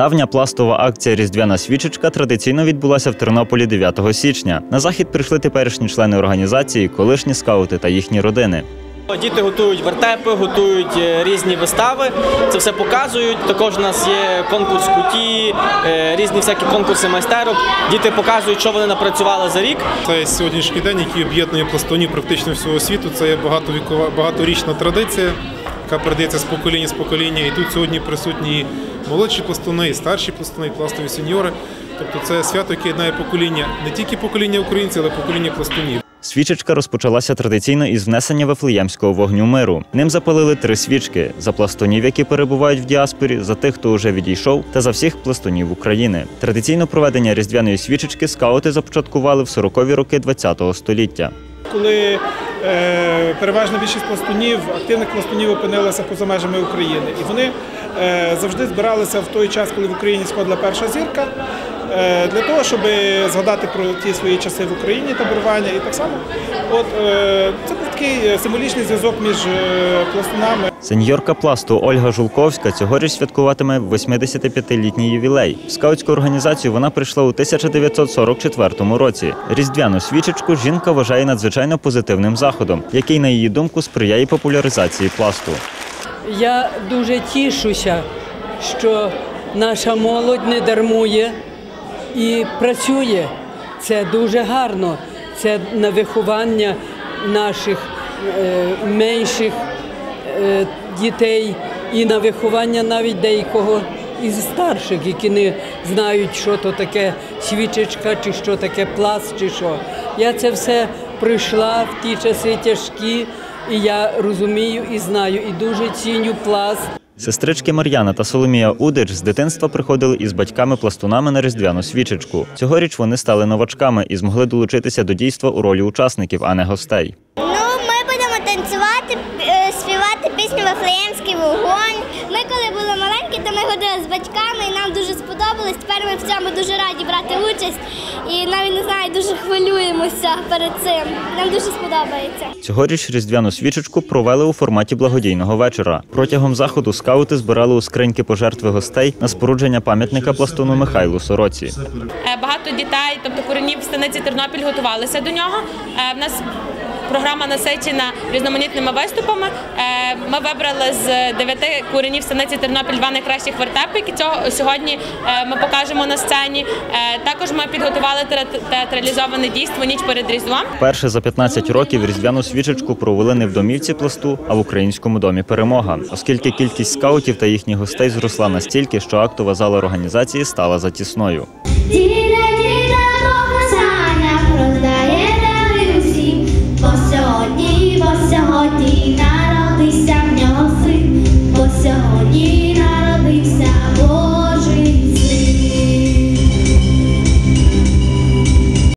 Давня пластова акція Різдвяна свічечка традиційно відбулася в Тернополі 9 січня. На захід прийшли теперішні члени організації, колишні скаути та їхні родини. Діти готують вертепи, готують е, різні вистави. Це все показують. Також у нас є конкурс куті, е, різні всякі конкурси майстерок. Діти показують, що вони напрацювали за рік. Це сьогоднішній день, який об'єднує пластунів практично всього світу. Це є багатовікова, багаторічна традиція, яка передається з покоління з покоління. І тут сьогодні присутні і молодші пластуни, і старші пластуни, і пластові сеньори. Тобто це свято, яке єднає покоління не тільки покоління українців, але й покоління пластунів. Свічечка розпочалася традиційно із внесення вифлеємського вогню миру. Ним запалили три свічки за пластунів, які перебувають в діаспорі, за тих, хто уже відійшов, та за всіх пластунів України. Традиційно проведення різдвяної свічечки скаути започаткували в 40-ві роки ХХ століття. коли переважна більшість пластунів, активних пластунів опинилися поза межами України. І вони е, завжди збиралися в той час, коли в Україні сходила перша зірка, е, для того, щоб згадати про ті свої часи в Україні таборування. І так само от, е, це був такий символічний зв'язок між е, пластунами. Сеньорка пласту Ольга Жулковська цьогоріч святкуватиме 85-літній ювілей. В скаутську організацію вона прийшла у 1944 році. Різдвяну свічечку жінка вважає надзвичайно позитивним заходом, який, на її думку, сприяє популяризації пласту. Я дуже тішуся, що наша молодь не дармує і працює. Це дуже гарно. Це на виховання наших е, менших е, дітей і на виховання навіть деякого із старших, які не знають, що то таке свічечка, чи що таке пласт, чи що. Я це все пройшла в ті часи тяжкі, і я розумію і знаю, і дуже ціню пласт. Сестрички Мар'яна та Соломія Удич з дитинства приходили із батьками-пластунами на різдвяну свічечку. Цьогоріч вони стали новачками і змогли долучитися до дійства у ролі учасників, а не гостей. Ну, ми будемо танцювати, е, співати пісню Вифлеємський вогонь. То ми ходили з батьками і нам дуже сподобалось. Тепер ми в цьому дуже раді брати участь і навіть не знаю, дуже хвилюємося перед цим. Нам дуже сподобається. Цьогоріч різдвяну свічечку провели у форматі благодійного вечора. Протягом заходу скаути збирали у скриньки пожертви гостей на спорудження пам'ятника пластуну Михайлу Сороці. Е, Багато дітей, тобто коренів в станиці Тернопіль готувалися до нього. Е, В нас програма насичена різноманітними виступами. Е, Ми вибрали з дев'яти коренів станиці Тернопіль два найкращих вертепи, які цього сьогодні е, ми покажемо на сцені. Е, Також ми підготували театр- театралізоване дійство ніч перед різдвом. Перше за 15 років різдвяну свічечку провели не в домівці пласту, а в українському домі перемога, оскільки кількість скаутів та їхніх гостей зросла настільки, що актова зала організації стала затісною.